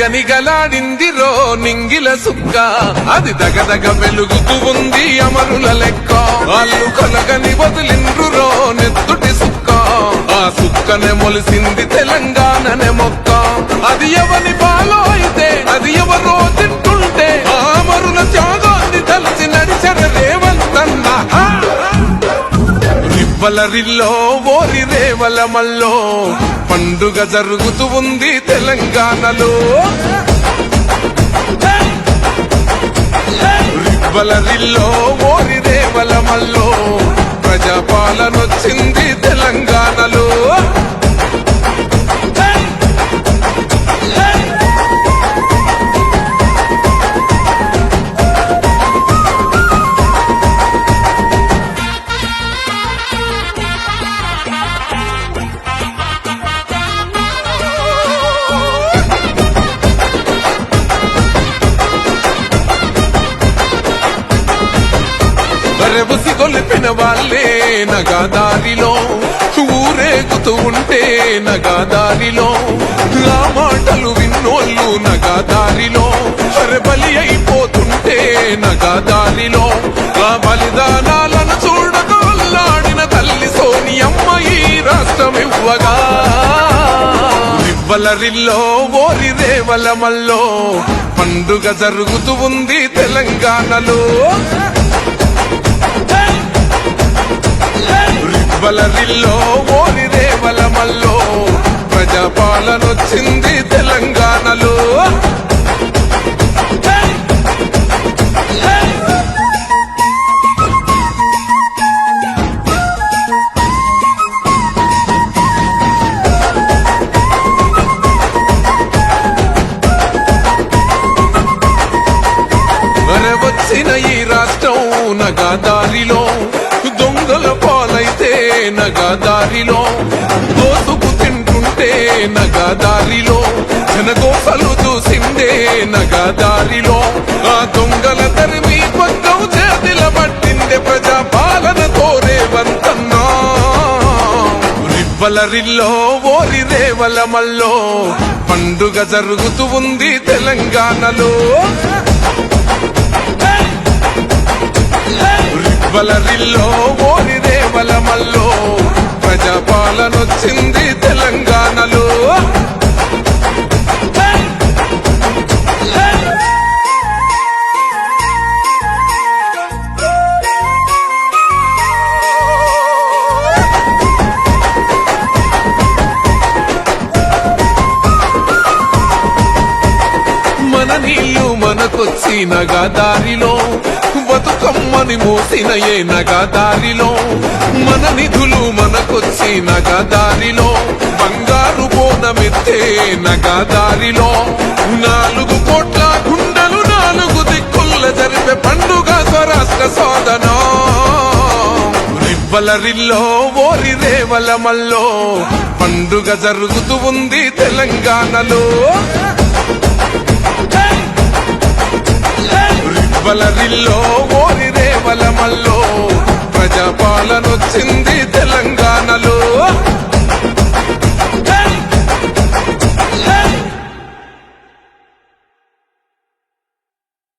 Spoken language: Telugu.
నిగనిగలాడిందిరో రో నింగిల సుక్క. అది దగదగ వెలుగుతూ ఉంది అమరుల లెక్క. వాళ్ళు కలగని వదిలిండ్రురో నెత్తుటి సుక్క. ఆ సుక్కనే మొలిసింది తెలంగాణనే మొక్క. అది ఎవని పాలో అయితే అది ఎవరో బలరిల్లో ఓరి రేవల మల్లో పండుగ జరుగుతూ ఉంది తెలంగాణలో. బలరిల్లో ఓరి రేవల మల్లో ప్రజాపాలనొచ్చింది తెలంగాణలో. బరెబుసి కొలిపిన వాళ్ళే నగాదారిలో. ఊరేగుతూ ఉంటే నగాదారిలో. ఆ మాటలు విన్నోళ్ళు నగాదారిలో. బలి అయిపోతుంటే నగాదారిలో. ఆ బలిదానాలను చూడగొల్లాడిన తల్లి సోనియమ్మ ఈ రాష్ట్రం ఇవ్వగా రివ్వల ఓరి రేవలమల్లో పండుగ జరుగుతూ ఉంది తెలంగాణలో. రివ్వల రిల్లో ఓరి రేవల మల్లో ప్రజాపాలనొచ్చింది తెలంగాణలో. వచ్చిన ఈ రాష్ట్రం నగా దారిలో నగా దారిలో దోసుకు తింటుంటే నగాదారిలో జనగోసలు చూసిందే నగాదారిలో. ఆ దొంగల తరిమి పక్కం చేతిల పట్టిందే ప్రజా పాలన కోరేవంతన్నా రివ్వల రిల్లో ఓరి రేవల మల్లో పండుగ జరుగుతూ ఉంది తెలంగాణలో. రివ్వల రిల్లో ఓరి రేవల నీళ్ళు మనకొచ్చిన దారిలో బతుకమ్మని మోసిన ఏ నగదారిలో మన నిధులు మనకొచ్చిన దారిలో బంగారు బోనమెత్తే నగదారిలో నాలుగు కోట్ల గుండలు నాలుగు దిక్కుల జరిపే పండుగ స్వరాష్ట్ర సోదనా రివ్వలరిల్లో ఓరి రేవల మల్లో పండుగ జరుగుతూ ఉంది తెలంగాణలో. రేవల రిల్లో ఓరి రేవల మల్లో ప్రజాపాలనొచ్చింది